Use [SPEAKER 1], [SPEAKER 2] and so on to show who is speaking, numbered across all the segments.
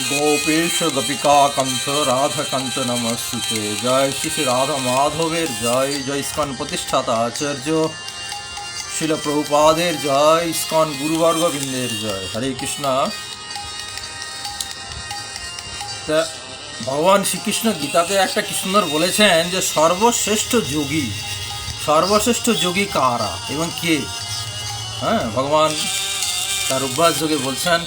[SPEAKER 1] গোপেশ গোপিকা কণ্ঠ রাধা কান্ত নমস্তুতে জয় শ্রী শ্রী রাধা মাধবের জয় জয় ইস্কন প্রতিষ্ঠাতা আচার্য শিল প্রভুপাদের জয় ইস্কন গুরুবর্গবৃন্দের জয় হরে কৃষ্ণ তা ভগবান শ্রীকৃষ্ণ গীতাতে একটা কি সুন্দর বলেছেন যে, সর্বশ্রেষ্ঠ যোগী সর্বশ্রেষ্ঠ যোগী কারা এবং কে? হ্যাঁ ভগবান তার অভ্যাস যোগে বলছেন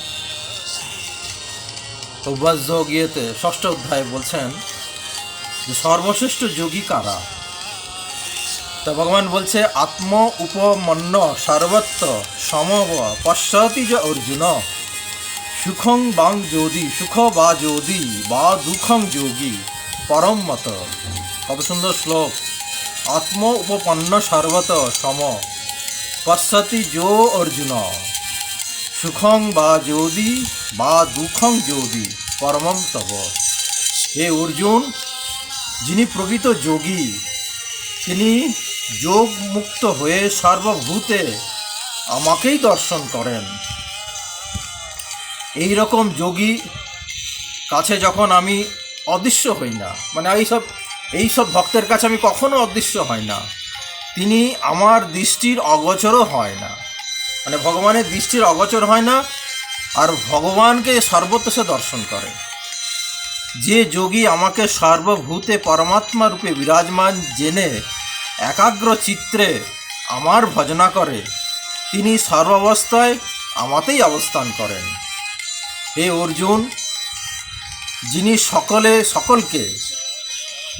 [SPEAKER 1] অভ্যাস যোগ ইয়েতে ষষ্ঠ অধ্যায়ে বলছেন যে সর্বশ্রেষ্ঠ যোগী কারা? তা ভগবান বলছে, আত্ম উপমন্ন সর্বত্র সমব পশ্চাতি যে অর্জুন, সুখং বাং যোদি সুখ বা যোদি বা দুঃখং যোগী পরম মত। কত সুন্দর শ্লোক। আত্ম উপপন্ন সর্বত সম পশ্চাতি যো অর্জুন, সুখং বা যোদি বা দুঃখং যোদি পরমম তব হে অর্জুন, যিনি প্রকৃত যোগী, তিনি যোগ মুক্ত হয়ে সর্বভূতে আমাকেই দর্শন করেন। এই রকম যোগী কাছে যখন আমি অদৃশ্য হই না মানে এইসব এইসব ভক্তের কাছে আমি কখনো অদৃশ্য হই না, তিনি আমার দৃষ্টির অগোচরও হয় না। মানে ভগবানের দৃষ্টির অগোচর হয় না আর ভগবানকে সর্বত্র সে দর্শন করে। যে যোগী আমাকে সর্বভূতে পরমাত্মা রূপে বিরাজমান জেনে একাগ্র চিত্রে আমার ভজনা করে, তিনি সর্বাবস্থায় আমাতেই অবস্থান করেন। হে অর্জুন, যিনি সকলে, সকলকে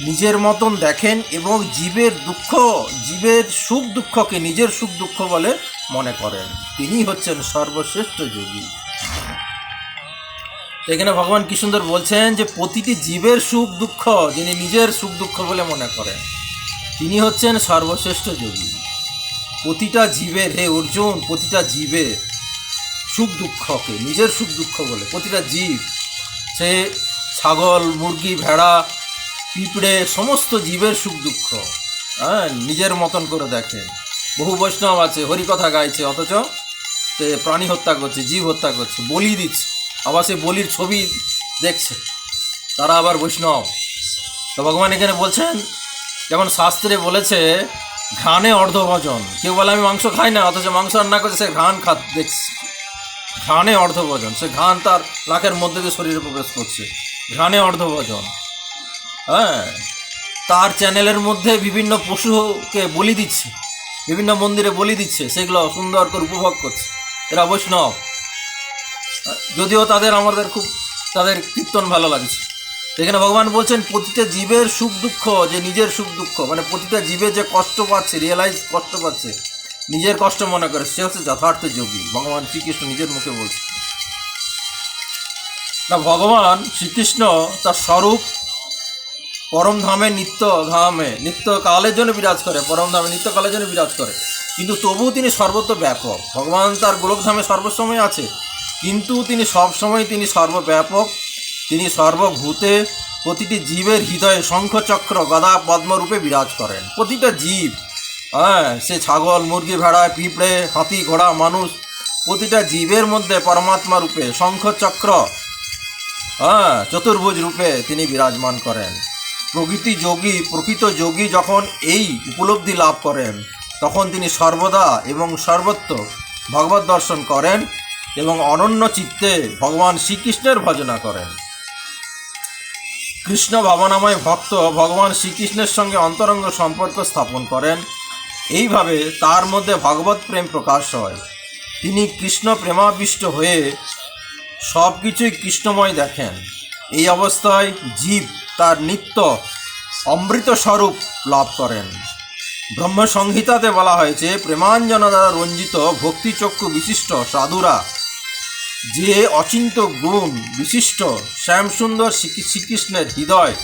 [SPEAKER 1] নিজের মতন দেখেন এবং জীবের দুঃখ, জীবের সুখ দুঃখকে নিজের সুখ দুঃখ বলে মনে করেন তিনি হচ্ছেন সর্বশ্রেষ্ঠ যোগী। তো এখানে ভগবান কি সুন্দর বলছেন যে প্রতিটি জীবের সুখ দুঃখ যিনি নিজের সুখ দুঃখ বলে মনে করেন, তিনি হচ্ছেন সর্বশ্রেষ্ঠ যোগী। প্রতিটা জীবের, হে অর্জুন, প্রতিটা জীবের সুখ দুঃখকে, নিজের সুখ দুঃখ বলে, প্রতিটা জীব, সে ছাগল, মুরগি, ভেড়া, পিঁপড়ে, সমস্ত জীবের সুখ দুঃখ হ্যাঁ নিজের মতন করে দেখে। বহু বৈষ্ণব আছে, হরিকথা গাইছে, অথচ সে প্রাণী হত্যা করছে, জীব হত্যা করছে, বলি দিচ্ছে। আবার সে বলির ছবি দেখছে। তারা আবার বৈষ্ণব। তো ভগবান এখানে বলছেন, যেমন শাস্ত্রে বলেছে ঘানে অর্ধভজন। কেউ বলে, আমি মাংস খাই না, অথচ মাংস রান্না করছে, সে ঘান খা দেখছে। ঘানে অর্ধভজন। সে ঘান তার নাকের মধ্যে দিয়ে শরীরে প্রবেশ করছে। ঘানে অর্ধভজন। হ্যাঁ? তার চ্যানেলের মধ্যে বিভিন্ন পশুকে বলি দিচ্ছে। বিভিন্ন মন্দিরে বলি দিচ্ছে। সেগুলো সুন্দর করে উপভোগ করছে। এরা বৈষ্ণব। যদিও তাদের আমাদের খুব, তাদের কীর্তন ভালো লাগছে। এখানে ভগবান বলছেন, প্রতিটা জীবের সুখ দুঃখ, যে নিজের সুখ দুঃখ মানে প্রতিটা জীবে যে কষ্ট পাচ্ছে রিয়েলাইজ কষ্ট পাচ্ছে, নিজের কষ্ট মনে করে, সে হচ্ছে যথার্থ যোগী। ভগবান শ্রীকৃষ্ণ নিজের মুখে বলছে না, ভগবান শ্রীকৃষ্ণ তার স্বরূপ পরম ধামে নিত্য ধামে, নিত্য কালের জন্য বিরাজ করে, পরম ধামে নিত্য কালের জন্য বিরাজ করে। কিন্তু তবুও তিনি সর্বত্র ব্যাপক। ভগবান তার গোলকধামে সর্বসময় আছে। কিন্তু তিনি সবসময় তিনি সর্বব্যাপক, তিনি সর্বভূতে প্রতিটি জীবের হৃদয়ে শঙ্খচক্র গদা পদ্মরূপে বিরাজ করেন। প্রতিটা জীব হ্যাঁ সে ছাগল, মুরগি, ভেড়া, পিঁপড়ে, হাতি, ঘোড়া, মানুষ, প্রতিটা জীবের মধ্যে পরমাত্মা রূপে শঙ্খচক্র হ্যাঁ চতুর্ভুজ রূপে তিনি বিরাজমান করেন। প্রকৃতি যোগী, প্রকৃত যোগী যখন এই উপলব্ধি লাভ করেন, তখন তিনি সর্বদা এবং সর্বত্র ভগবত দর্শন করেন। এবং অনন্য চিত্তে ভগবান শ্রীকৃষ্ণের ভজনা করেন। কৃষ্ণ ভাবনাময় ভক্ত ভগবান শ্রীকৃষ্ণের সঙ্গে অন্তরঙ্গ সম্পর্ক স্থাপন করেন। এইভাবে তার মধ্যে ভগবত প্রেম প্রকাশ হয়। তিনি কৃষ্ণ প্রেমাবিষ্ট হয়ে সব কিছুই কৃষ্ণময় দেখেন। এই অবস্থায় জীব তার নিত্য অমৃত স্বরূপ লাভ করেন। ব্রহ্মসংহিতাতে বলা হয়েছে প্রেমাঞ্জন দ্বারা রঞ্জিত ভক্তিচক্ষু বিশিষ্ট সাধুরা যে অচিন্ত গুণ বিশিষ্ট শ্যামসুন্দর শ্রীকৃষ্ণের হৃদয়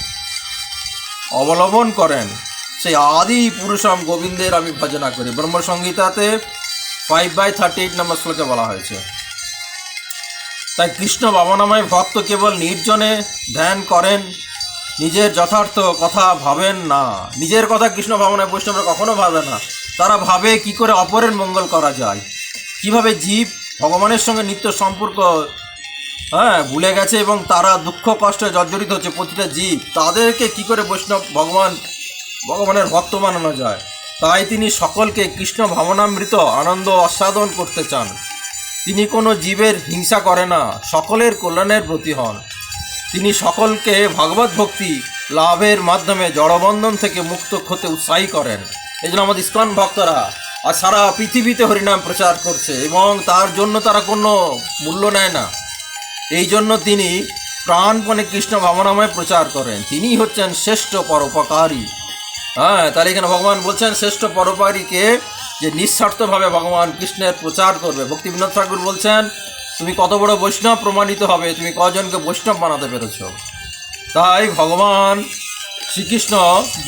[SPEAKER 1] অবলম্বন করেন, সেই আদি পুরুষম গোবিন্দের আমি ভজনা করি। ব্রহ্মসংহিতাতে ফাইভ বাই থার্টি এইট নম্বর শ্লোকে বলা হয়েছে। তাই কৃষ্ণ বাবনাময় ভক্ত কেবল নির্জনে ধ্যান করেন, নিজের যথার্থ কথা ভাবেন না। নিজের কথা কৃষ্ণ ভাবনায় বৈষ্ণবরা কখনো ভাবে না। তারা ভাবে কি করে অপরের মঙ্গল করা যায়। কীভাবে জীব ভগবানের সঙ্গে নিত্য সম্পর্ক হ্যাঁ ভুলে গেছে এবং তারা দুঃখ, কষ্টে, জর্জরিত হচ্ছে প্রতিটা জীব। তাদেরকে কি করে বৈষ্ণব ভগবান, ভগবানের ভক্ত বানানো যায়? তাই তিনি সকলকে কৃষ্ণ ভাবনামৃত আনন্দ আস্বাদন করতে চান। তিনি কোনো জীবের হিংসা করে না, সকলের কল্যাণের প্রতি হন। তিনি সকলকে ভগবত ভক্তি লাভের মাধ্যমে জড়বন্ধন থেকে মুক্ত হতে উৎসাহী করেন। এই জন্য আমাদের ইস্কন ভক্তরা আর সারা পৃথিবীতে হরিনাম প্রচার করছে এবং তার জন্য তারা কোনো মূল্য নেয় না। এই জন্য তিনি প্রাণপণে কৃষ্ণ ভাবনাময় প্রচার করেন। তিনি হচ্ছেন শ্রেষ্ঠ পরোপকারী। হ্যাঁ তাহলে এখানে ভগবান বলছেন, শ্রেষ্ঠ পরোপকারীকে যে নিঃস্বার্থভাবে ভগবান কৃষ্ণের প্রচার করবে। ভক্তি বিনোদ ঠাকুর বলছেন, তুমি কত বড় বৈষ্ণব প্রমাণিত হবে, তুমি কজনকে বৈষ্ণব বানাতে পেরেছ? তাই ভগবান শ্রীকৃষ্ণ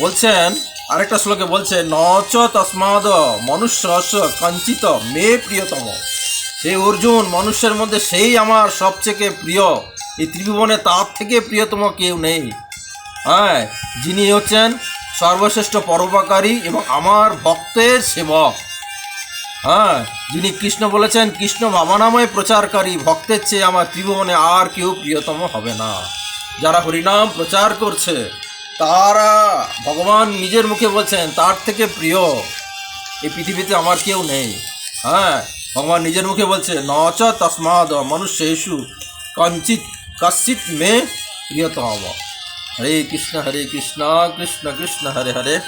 [SPEAKER 1] বলছেন আরেকটা শ্লোকে বলছে, নচ তস্মাদ মনুষ্য কঞ্চিত মে প্রিয়তম। হে অর্জুন, মনুষ্যের মধ্যে সেই আমার সবচেয়ে প্রিয়। এই ত্রিভুবনে তার থেকে প্রিয়তম কেউ নেই। হ্যাঁ যিনি হচ্ছেন সর্বশ্রেষ্ঠ পরোপকারী এবং আমার ভক্তের সেবক। হ্যাঁ যিনি কৃষ্ণ বলেছেন, কৃষ্ণ ভাবনাময় প্রচারকারী, ভক্তের চেয়ে আমার ত্রিভুবনে আর কেউ প্রিয়তম হবে না। যারা হরিনাম প্রচার করছে তারা, ভগবান নিজের মুখে বলছেন, তার থেকে প্রিয়। এই পৃথিবীতে আমার কেউ নেই। হ্যাঁ ভগবান নিজের মুখে বলছে, নচ তসমাদ মনুষ্যেষু কঞ্চিত কশ্চিত মে প্রিয়তম। হরে কৃষ্ণ হরে কৃষ্ণ কৃষ্ণ কৃষ্ণ, হরে হরে।